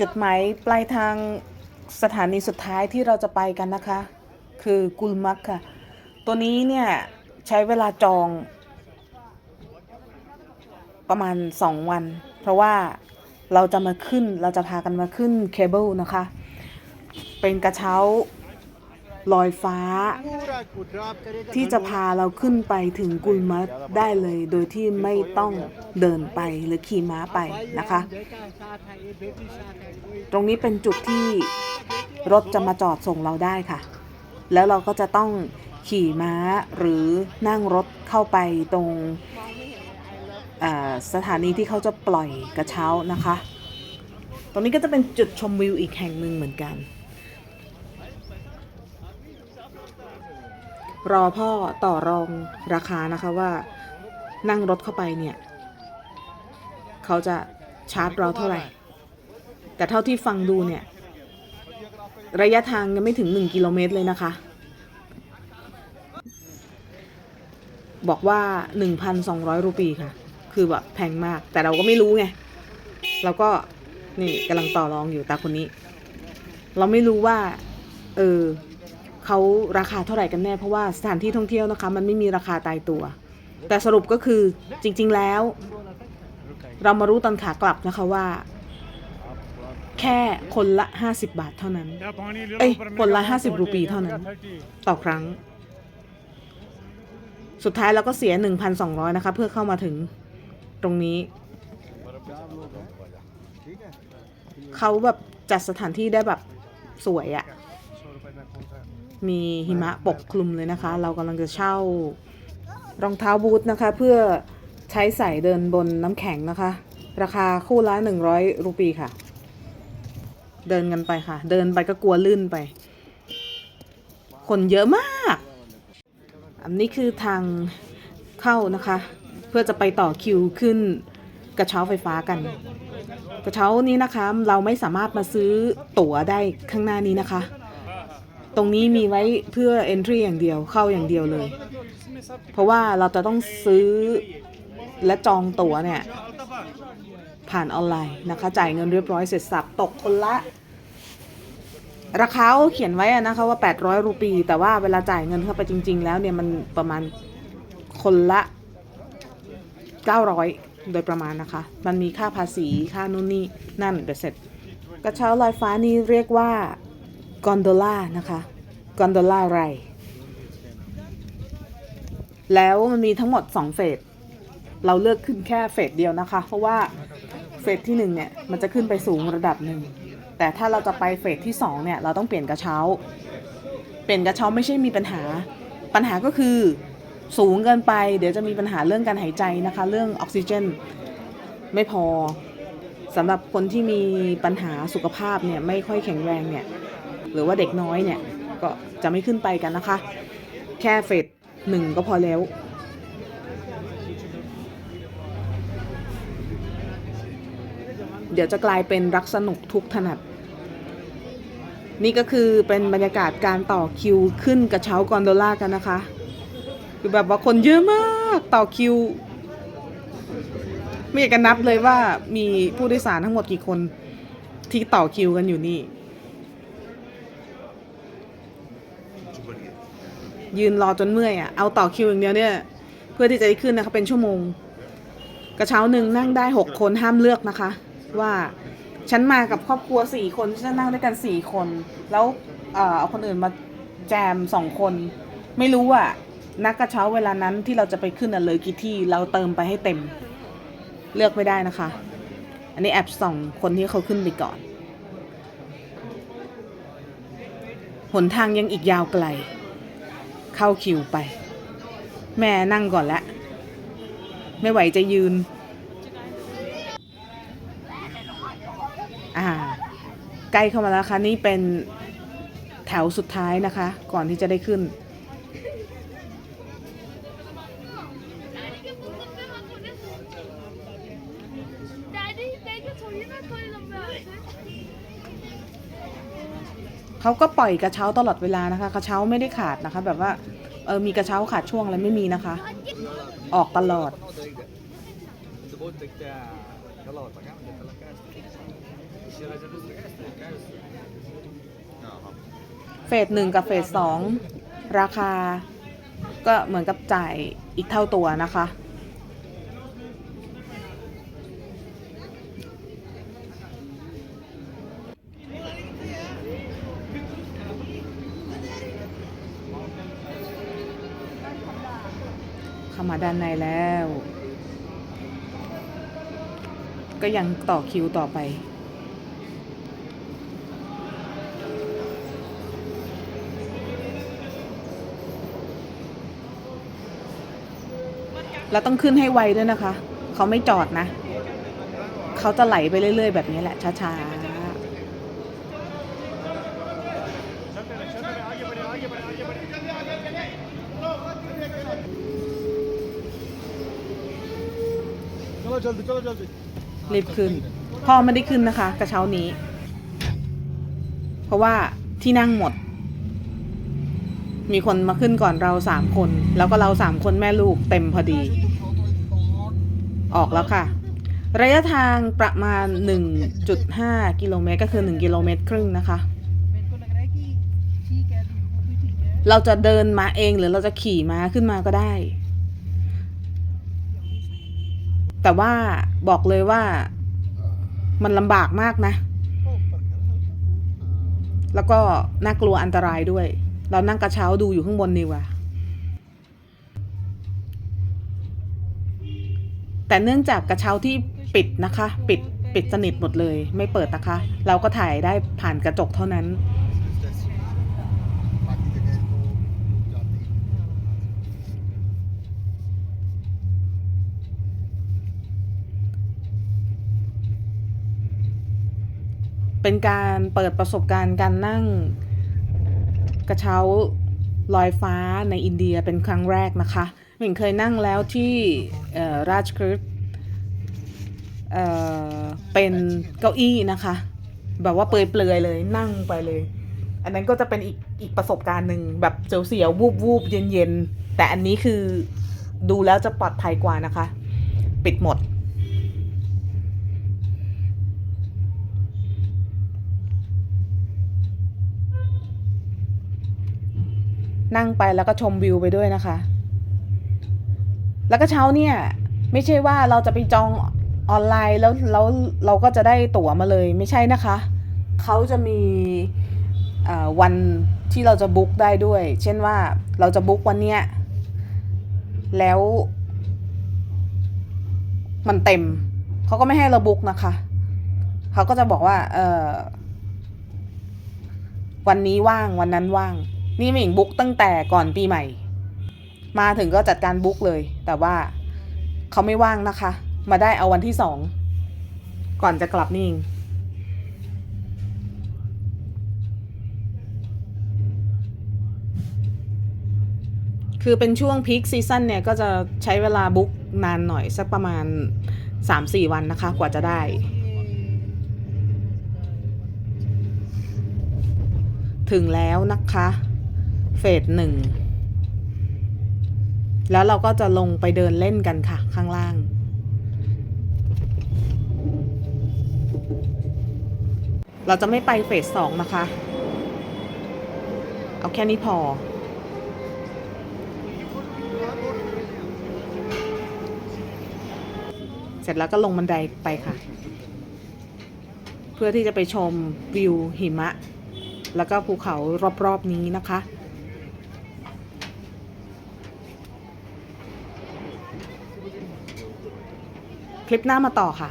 จุดหมายปลายทางสถานีสุดท้ายที่เราจะไปกันนะคะ คือกุลมักค่ะ ตัวนี้เนี่ยใช้เวลาจอง ประมาณ 2 วัน เพราะว่าเราจะมาขึ้นเราจะพากันมาขึ้นเคเบิลนะคะ เป็นกระเช้า ลอยฟ้า ที่จะพาเราขึ้นไปถึงกุลมัดได้เลย โดยที่ไม่ต้องเดินไปหรือขี่ม้าไปนะคะ ตรงนี้เป็นจุดที่รถจะมาจอดส่งเราได้ค่ะ แล้วเราก็จะต้องขี่ม้าหรือนั่งรถเข้าไปตรงสถานีที่เขาจะปล่อยกระเช้านะคะ ตรงนี้ก็จะเป็นจุดชมวิวอีกแห่งหนึ่งเหมือนกัน รอพ่อต่อรองราคานะคะว่านั่งรถเข้าไปเนี่ย เขาจะชาร์จเราเท่าไหร่ แต่เท่าที่ฟังดูเนี่ย ระยะทางยังไม่ถึง 1 กิโลเมตรเลยนะคะ บอกว่า 1,200 รูปีค่ะ คือแบบแพงมาก แต่เราก็ไม่รู้ไง เราก็ นี่กำลังต่อรองอยู่ตาคนนี้ เราไม่รู้ว่า เออ เขาราคาเท่าไหร่กันแน่เพราะว่าสถานที่ท่องเที่ยวนะคะ มันไม่มีราคาตายตัว แต่สรุปก็คือจริง ๆแล้ว เรามารู้ตอนขากลับนะคะว่า แค่คนละ 50 บาทเท่านั้น เอ้ยคนละ 50 รูปีเท่านั้นั้นนต่อครั้ง สุดท้ายเราก็เสีย 1,200 นะคะ เพื่อเข้ามาถึงตรงนี้ เขาแบบจัดสถานที่ได้แบบสวยอะ มีหิมะปกคลุมเลยนะคะ เรากำลังจะเช่ารองเท้าบูทนะคะ เพื่อใช้ใส่เดินบนน้ำแข็งนะคะ ราคาคู่ละ 100 รูปีค่ะ เดินกันไปค่ะ เดินไปก็กลัวลื่นไป คนเยอะมาก อันนี้คือทางเข้านะคะ เพื่อจะไปต่อคิวขึ้นกระเช้าไฟฟ้ากัน กระเช้านี้นะคะ เราไม่สามารถมาซื้อตั๋วได้ข้างหน้านี้นะคะ ตรงนี้มีไว้เพื่อ entry อย่างเดียวเข้าอย่างเดียวเลย เพราะว่าเราจะต้องซื้อและจองตั๋วเนี่ย ผ่านออนไลน์นะคะ จ่ายเงินเรียบร้อยเสร็จสับตกคนละ ราคาเขียนไว้นะคะว่า 800 รูปี แต่ว่าเวลาจ่ายเงินเข้าไปจริง ๆ แล้วเนี่ยมันประมาณคนละ 900 โดยประมาณนะคะ มันมีค่าภาษีค่านู่นนี่นั่นเบ็ดเสร็จ กระเช้าลอยฟ้านี่เรียกว่า กอนโดล่านะคะกอนโดล่าไรแล้วมันมีทั้งหมด 2 เฟส เราเลือกขึ้นแค่เฟสเดียวนะคะ เพราะว่าเฟสที่1เนี่ยมันจะขึ้นไปสูงระดับหนึ่ง แต่ถ้าเราจะไปเฟสที่2เนี่ยเราต้องเปลี่ยนกระเช้า เปลี่ยนกระเช้าไม่ใช่มีปัญหา ปัญหาก็คือสูงเกินไป เดี๋ยวจะมีปัญหาเรื่องการหายใจนะคะ เรื่องออกซิเจนไม่พอสำหรับคนที่มีปัญหาสุขภาพเนี่ยไม่ค่อยแข็งแรงเนี่ย หรือว่าเด็กน้อยเนี่ย ก็จะไม่ขึ้นไปกันนะคะ แค่เฟสหนึ่งก็พอแล้วเดี๋ยวจะกลายเป็นรักสนุกทุกถนัด นี่ก็คือเป็นบรรยากาศการต่อคิวขึ้นกระเช้ากอนโดล่ากันนะคะ คือแบบว่าคนเยอะมากต่อคิว ไม่อยากจะนับเลยว่ามีผู้โดยสารทั้งหมดกี่คนที่ต่อคิวกันอยู่นี่ ยืนรอจนเมื่อยอะเอาต่อคิวอย่างเดียวเนี่ยเพื่อที่จะได้ขึ้นนะคะเป็นชั่วโมง กระเช้าหนึ่งนั่งได้หกคนห้ามเลือกนะคะ ว่าฉันมากับครอบครัวสี่คนฉันจะนั่งด้วยกันสี่คน แล้วเออเอาคนอื่นมาแจมสองคน ไม่รู้ว่านักกระเช้าเวลานั้นที่เราจะไปขึ้นอะเลยกี่ที่เราเติมไปให้เต็ม เลือกไม่ได้นะคะ อันนี้แอบส่องคนที่เขาขึ้นไปก่อนหนทางยังอีกยาวไกล เข้าคิวไป แม่นั่งก่อนละ ไม่ไหวจะยืน อ่า ใกล้เข้ามาแล้วค่ะนี่เป็นแถวสุดท้ายนะคะ ก่อนที่จะได้ขึ้น เขาก็ปล่อยกระเช้าตลอดเวลานะคะ กระเช้าไม่ได้ขาดนะคะ แบบว่าเออมีกระเช้าขาดช่วงอะไรไม่มีนะคะ ออกตลอด เฟสหนึ่งกับเฟสสองราคา ก็เหมือนกับจ่ายอีกเท่าตัวนะคะ มาด้านในแล้ว ก็ยังต่อคิวต่อไป เราต้องขึ้นให้ไวด้วยนะคะ เขาไม่จอดนะ เขาจะไหลไปเรื่อย ๆ แบบนี้แหละช้า चलो เรีบขึ้น พ่อไม่ได้ขึ้นนะคะ กระเช้านี้ เพราะว่าที่นั่งหมด มีคนมาขึ้นก่อนเราสามคน แล้วก็เราสามคนแม่ลูกเต็มพอดี ออกแล้วค่ะ ระยะทางประมาณ 1.5 กิโลเมตรก็คือ 1 กิโลเมตรครึ่งนะคะ เราจะเดินมาเองหรือเราจะขี่มาขึ้นมาก็ได้ แต่ว่าบอกเลยว่ามันลำบากมากนะ แล้วก็น่ากลัวอันตรายด้วย เรานั่งกระเช้าดูอยู่ข้างบนนี่ว่ะแต่เนื่องจากกระเช้าที่ปิดนะคะ ปิดปิดสนิทหมดเลย ไม่เปิดนะคะ เราก็ถ่ายได้ผ่านกระจกเท่านั้น เป็นการเปิดประสบการณ์การนั่งกระเช้าลอยฟ้าในอินเดียเป็นครั้งแรกนะคะหมิงเคยนั่งแล้วที่ราชคฤห์เป็นเก้าอี้นะคะ แบบว่าเปลือยๆเลยนั่งไปเลย อันนั้นก็จะเป็นอีกอีกประสบการณ์หนึ่งแบบเสียวๆวูบๆเย็นๆ แต่อันนี้คือดูแล้วจะปลอดภัยกว่านะคะ ปิดหมด นั่งไปแล้วก็ชมวิวไปด้วยนะคะ แล้วก็เช้าเนี่ย ไม่ใช่ว่าเราจะไปจองออนไลน์แล้วแล้วเราก็จะได้ตั๋วมาเลยไม่ใช่นะคะ เขาจะมีวันที่เราจะบุ๊กได้ด้วย เช่นว่าเราจะบุ๊กวันเนี้ยแล้ว มันเต็ม เขาก็ไม่ให้เราบุ๊กนะคะ เขาก็จะบอกว่า เออวันนี้ว่างวันนั้นว่าง นี่หมิงบุ๊กตั้งแต่ก่อนปีใหม่ มาถึงก็จัดการบุ๊กเลย แต่ว่าเขาไม่ว่างนะคะ มาได้เอาวันที่สอง ก่อนจะกลับนี่เองคือเป็นช่วงพีคซีซั่นเนี่ย ก็จะใช้เวลาบุ๊กนานหน่อย สักประมาณ 3-4 วันนะคะ กว่าจะได้ ถึงแล้วนะคะ เฟสหนึ่งแล้วเราก็จะลงไปเดินเล่นกันค่ะ ข้างล่าง เราจะไม่ไปเฟสสองนะคะ เอาแค่นี้พอ เสร็จแล้วก็ลงบันไดไปค่ะ เพื่อที่จะไปชมวิวหิมะ แล้วก็ภูเขารอบๆนี้นะคะ คลิปหน้ามาต่อค่ะ